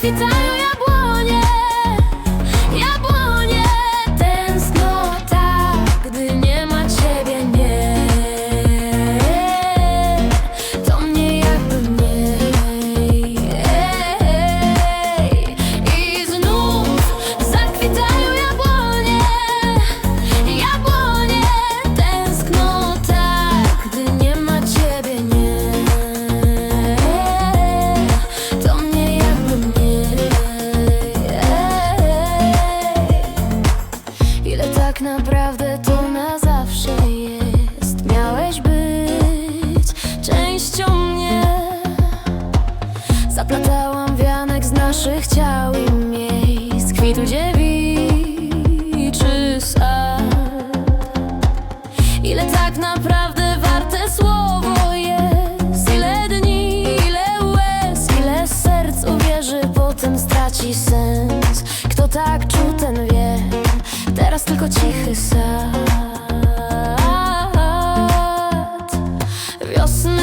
sexy time. I miejsc Kwitu dziewiczy sad Ile tak naprawdę warte słowo jest? Ile dni, ile łez, ile serc uwierzy Potem straci sens. Kto tak czuł, ten wie. Teraz tylko cichy sad. Wiosny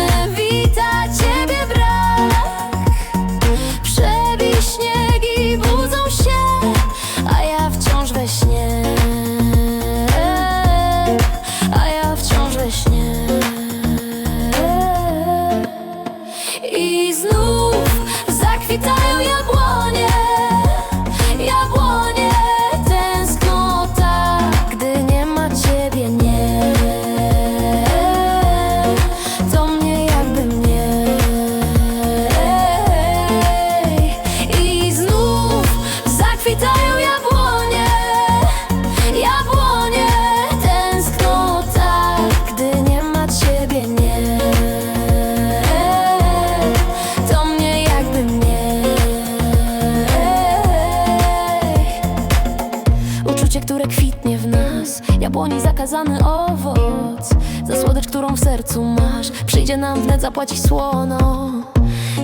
Jabłoni zakazany owoc. Za słodycz, którą w sercu masz Przyjdzie nam wnet zapłacić słono.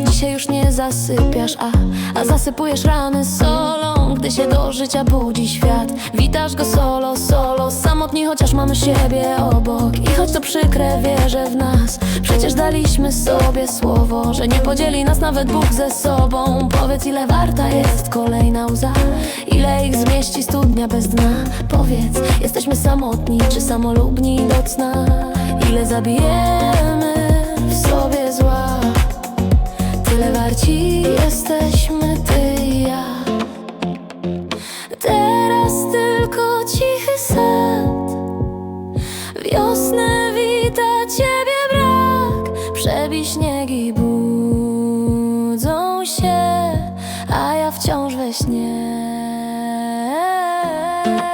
Dzisiaj już nie zasypiasz, a, a zasypujesz rany solą. Gdy się do życia budzi świat Witasz go solo, solo. Samotni, chociaż mamy siebie obok. I choć to przykre, wierzę w nas. Przecież daliśmy sobie słowo Że nie podzieli nas nawet Bóg ze sobą. Powiedz ile warta jest kolejna łza Ile ich zmieści studnia bez dna. Powiedz, jesteśmy samotni czy samolubni do cna? Ile zabijemy w sobie zła? Tyle warci jesteśmy ty i ja. Teraz tylko cichy sad. Wiosnę wita ciebie brak. Przebij śniegi, love.